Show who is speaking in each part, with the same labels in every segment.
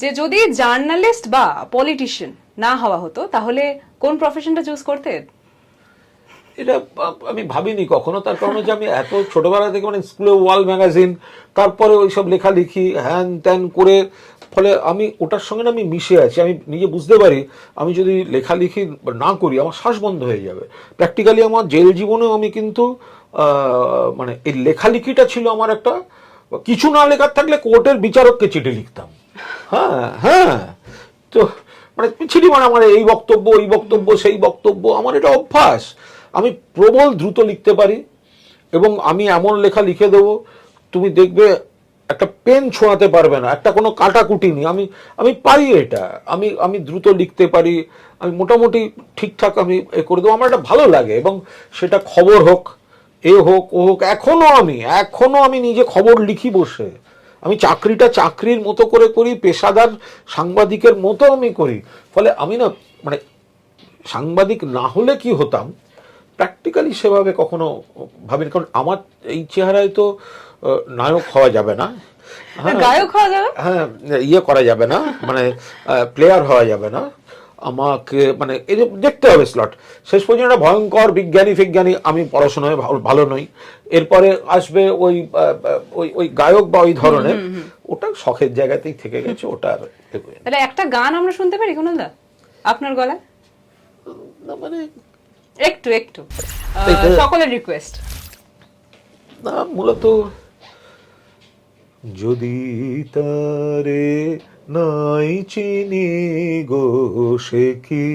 Speaker 1: যে যদি জার্নালিস্ট বা পলিটিশিয়ান না হওয়া হতো, তাহলে কোন প্রফেশনটা চুজ করতেন
Speaker 2: এটা আমি ভাবিনি কখনো, তার কারণ হচ্ছে আমি এত ছোটবেলা থেকে মানে স্কুলে ওয়াল ম্যাগাজিন তারপরে ওইসব লেখালেখি, হ্যান ত্যান করে, ফলে আমি ওটার সঙ্গে না আমি মিশে আছি। আমি নিজে বুঝতে পারি, আমি যদি লেখালেখি না করি, আমার শ্বাস বন্ধ হয়ে যাবে। প্র্যাকটিক্যালি আমার জেল জীবনেও আমি কিন্তু মানে এই লেখালেখিটা ছিল আমার একটা, কিছু না লেখার থাকলে কোর্টের বিচারককে চিঠি লিখতাম। হ্যাঁ হ্যাঁ। তো মানে মানে আমার এই বক্তব্য এই বক্তব্য, সেই বক্তব্য, আমার এটা অভ্যাস। আমি প্রবল দ্রুত লিখতে পারি এবং আমি এমন লেখা লিখে দেবো, তুমি দেখবে একটা পেন ছোঁয়াতে পারবে না, একটা কোনো কাটাকুটি নেই। আমি আমি পারি এটা। আমি আমি দ্রুত লিখতে পারি, আমি মোটামুটি ঠিকঠাক আমি এ করে দেবো। আমার এটা ভালো লাগে এবং সেটা খবর হোক, এ হোক, ও হোক এখনও আমি এখনও আমি নিজে খবর লিখি বসে। আমি চাকরিটা চাকরির মতো করে করি পেশাদার সাংবাদিকের মতো আমি করি। ফলে আমি না মানে সাংবাদিক না হলে কি হতাম? প্র্যাকটিক্যালি সেভাবে কখনো ভাবিনি কারণ আমার এই চেহারায় তো নায়ক হওয়া যাবে না। হ্যাঁ।
Speaker 1: গায়ক হওয়া যাবে?
Speaker 2: হ্যাঁ ইয়ে করা যাবে না মানে প্লেয়ার হওয়া যাবে না। আমাকে মানে এই যে দেখতে হবে স্লট শেষ পর্যন্ত একটা ভয়ঙ্কর বিজ্ঞানী ফিজ্ঞানী আমি পড়াশোনায় ভালো- নই। এরপরে আসবে ওই ওই ওই গায়ক বা ওই ধরনের। ওটা শখের জায়গাতেই থেকে গেছে ওটা আর।
Speaker 1: তাহলে একটা গান আমরা শুনতে পারি কোনো দা আপনার গলায়?
Speaker 2: মানে
Speaker 1: একটু একটু। সকলের রিকোয়েস্ট
Speaker 2: না মূলত যদি তারে নাই চিনি গো, সে কি?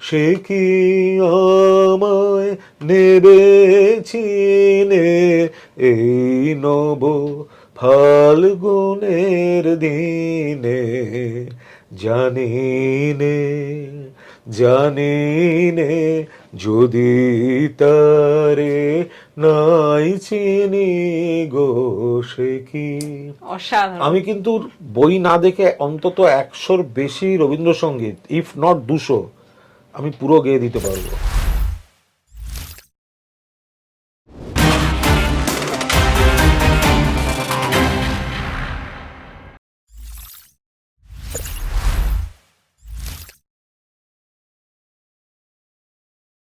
Speaker 2: সে কি আমায় নেবে চিনে? এই নব ফাল্গুনের দিনে জানি নে জানি নে যদি তারে নাই চিনি গো সে কি? আমি কিন্তু বই না দেখে অন্তত একশোর বেশি রবীন্দ্রসঙ্গীত ইফ নট দুশো আমি পুরো গেয়ে দিতে পারব।